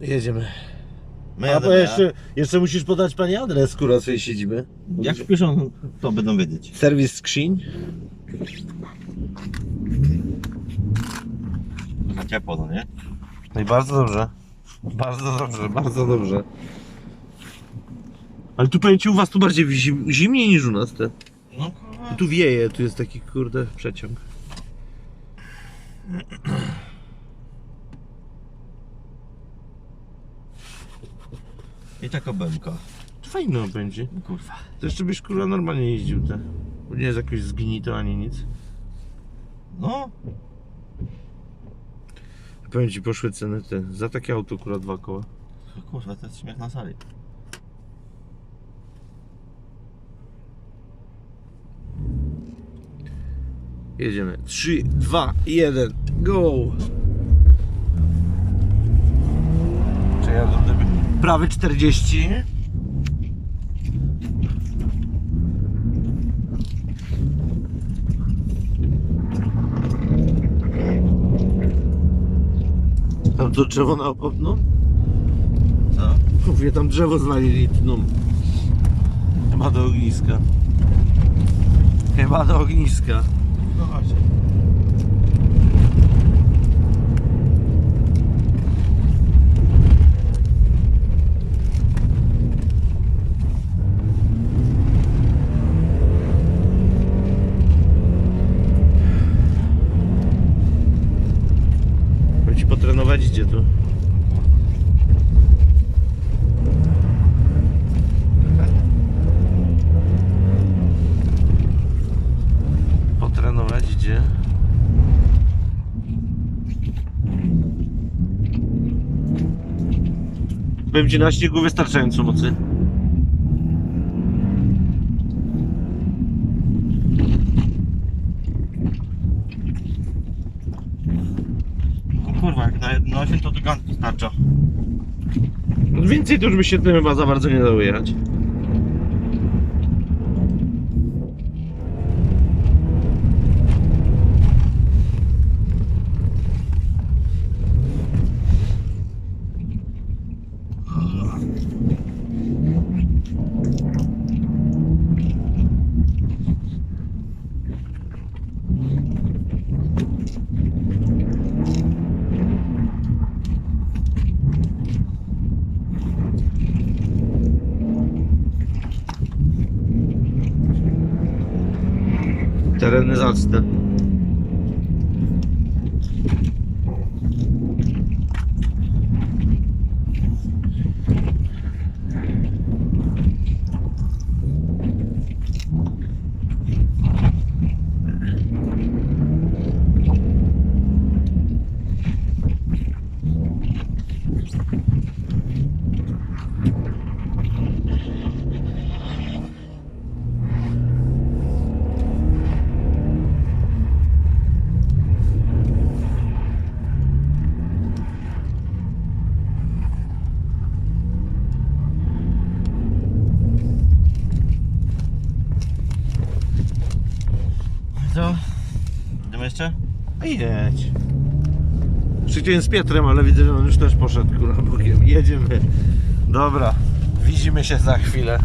Jedziemy. My A bo jadę, jeszcze, jeszcze musisz podać pani adres, kurwa, swojej siedziby. Jak wpiszą, to będą wiedzieć. Serwis skrzyń. Na ciepło, no nie? No i bardzo dobrze. Bardzo dobrze, bardzo dobrze. Ale tu powiem ci, u was tu bardziej zim, zimniej niż u nas te. No kurwa. Tu wieje, tu jest taki kurde przeciąg. I taka bębka. To fajno będzie. Kurwa. To jeszcze byś kurwa normalnie jeździł te. Bo nie jest jakoś zgnito ani nic. No, Powiem ci, poszły ceny te. Za takie auto kurwa dwa koła. kurwa, to jest śmiech na sali. Jedziemy. 3, 2, 1, go! Czy ja do? Prawy 40. Tam to drzewo na opodną? Co? Mówię, tam drzewo znaleźli tną. Chyba do ogniska. Chyba do ogniska. No chodź. Idzie tu. Potrenować idzie. Powiem ci na śniegu wystarczająco mocy. No kurwa, jak na jedno 8 to tylko starcza. Więcej to już by się tym chyba za bardzo nie dało jechać. terrorizzato jeszcze? Jedź. Chciałem z Pietrem, ale widzę, że on już też poszedł kurwa bokiem. Jedziemy. Dobra, widzimy się za chwilę.